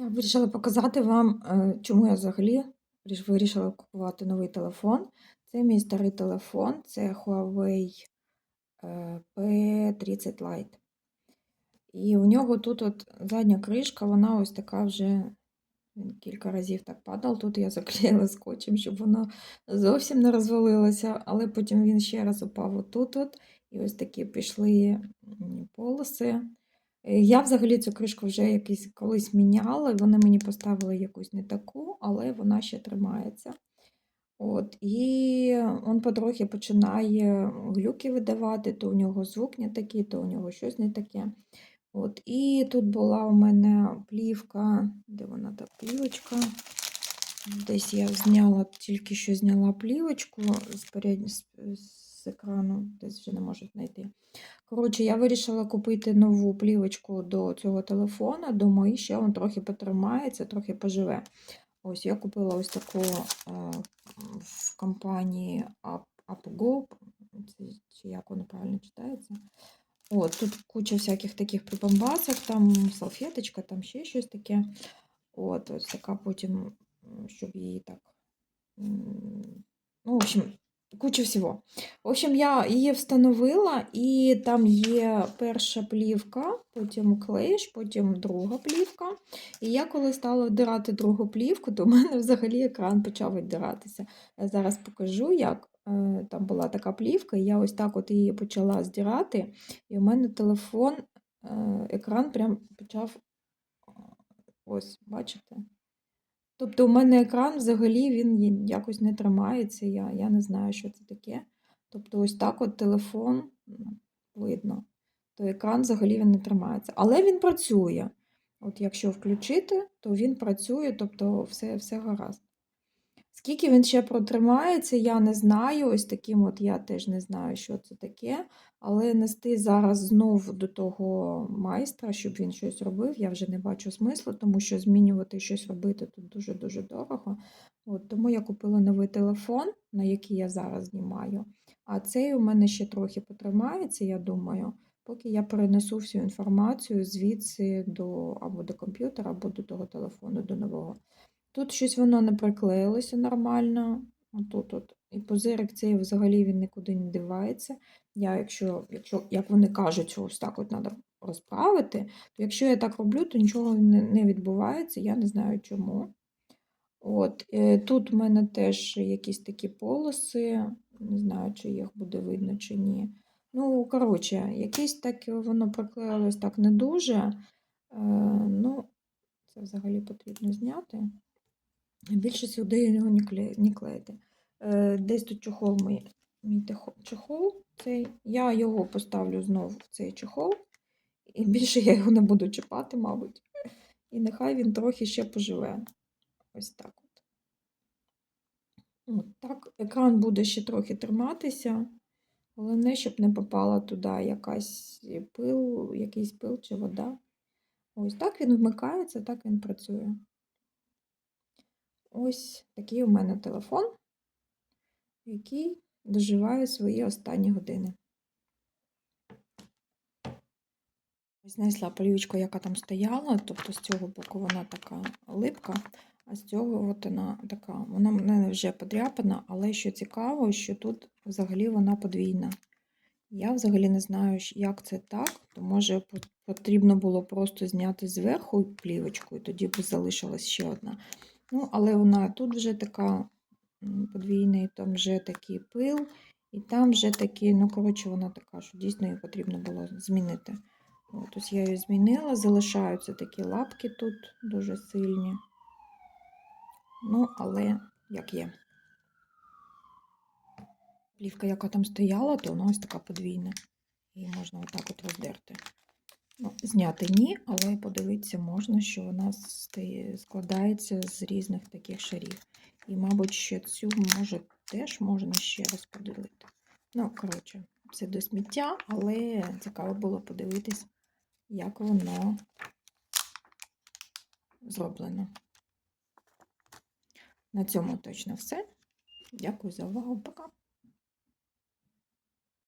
Я вирішила показати вам, е, чому я взагалі вирішила купувати новий телефон. Це мій старий телефон, це Huawei е, P30 Lite. І у нього тут от задня кришка, вона ось така вже він кілька разів так падав. Тут я заклеїла скотчем, щоб вона зовсім не розвалилася, але потім він ще раз упав отут. -от, і ось такі пішли полоси. Е, Я взагалі цю кришку вже якийсь колись міняла, вони мені поставили якусь не таку, але вона ще тримається. От, і він потрохи починає глюки видавати, то у нього звук не такий, то у нього щось не таке. От, і тут була у мене плівка, де вона та плівочка? Десь я зняла, тільки що зняла плівочку з, перед... з, екрану, десь вже не можу знайти. Коротше, я вирішила купити нову плівочку до цього телефона. Думаю, ще він трохи потримається, трохи поживе. Ось я купила ось таку е, в компанії Up, UpGo, чи як воно правильно читається. От, тут куча всяких таких прибамбасок, там салфеточка, там ще щось таке. От, ось така потім, щоб її так. Ну, в общем, куча всього. В общем, я її встановила, і там є перша плівка, потім клеїш, потім друга плівка. І я коли стала вдирати другу плівку, то в мене взагалі екран почав віддиратися. Я зараз покажу, як е, там була така плівка, і я ось так от її почала здирати, і у мене телефон, е, екран прям почав ось, бачите? Тобто у мене екран взагалі він якось не тримається, я, я не знаю, що це таке. Тобто ось так от телефон ну, видно, то екран взагалі він не тримається. Але він працює. От якщо включити, то він працює, тобто все, все гаразд. Скільки він ще протримається, я не знаю. Ось таким от я теж не знаю, що це таке. Але нести зараз знов до того майстра, щоб він щось робив, я вже не бачу смислу, тому що змінювати щось робити тут дуже-дуже дорого. От, тому я купила новий телефон, на який я зараз знімаю. А цей у мене ще трохи потримається, я думаю, поки я перенесу всю інформацію звідси до або до комп'ютера, або до того телефону, до нового. Тут щось воно не приклеїлося нормально. Отут от. І позирик цей взагалі він нікуди не дивається. Я, якщо, якщо, як вони кажуть, що ось так от треба розправити, то якщо я так роблю, то нічого не, не відбувається, я не знаю чому. От, е, Тут у мене теж якісь такі полоси, не знаю, чи їх буде видно, чи ні. Ну, коротше, якесь так воно приклеїлось так не дуже. Е, ну, це взагалі потрібно зняти. Більше сюди його не клеїти. Е, Десь тут чохол мій, мій чохол цей. Я його поставлю знову в цей чохол. І більше я його не буду чіпати, мабуть. І нехай він трохи ще поживе. Ось так от. От так. Екран буде ще трохи триматися. Головне, щоб не попала туди якась пил, якийсь пил чи вода. Ось так він вмикається, так він працює. Ось такий у мене телефон, який доживає свої останні години. Знайшла плівочку, яка там стояла, тобто з цього боку вона така липка, а з цього от вона така. Вона мене вже подряпана, але що цікаво, що тут взагалі вона подвійна. Я взагалі не знаю, як це так, то може потрібно було просто зняти зверху плівочку, і тоді б залишилась ще одна. Ну, але вона тут вже така подвійний, там вже такий пил, і там вже такий, ну, коротше, вона така, що дійсно її потрібно було змінити. От, ось я її змінила, залишаються такі лапки тут дуже сильні. Ну, але як є. Плівка, яка там стояла, то вона ось така подвійна. Її можна отак от роздерти. Зняти ні, але подивитися можна, що вона складається з різних таких шарів. І, мабуть, ще цю може теж можна ще раз поділити. Ну, коротше, це до сміття, але цікаво було подивитись, як воно зроблено. На цьому точно все. Дякую за увагу. Пока.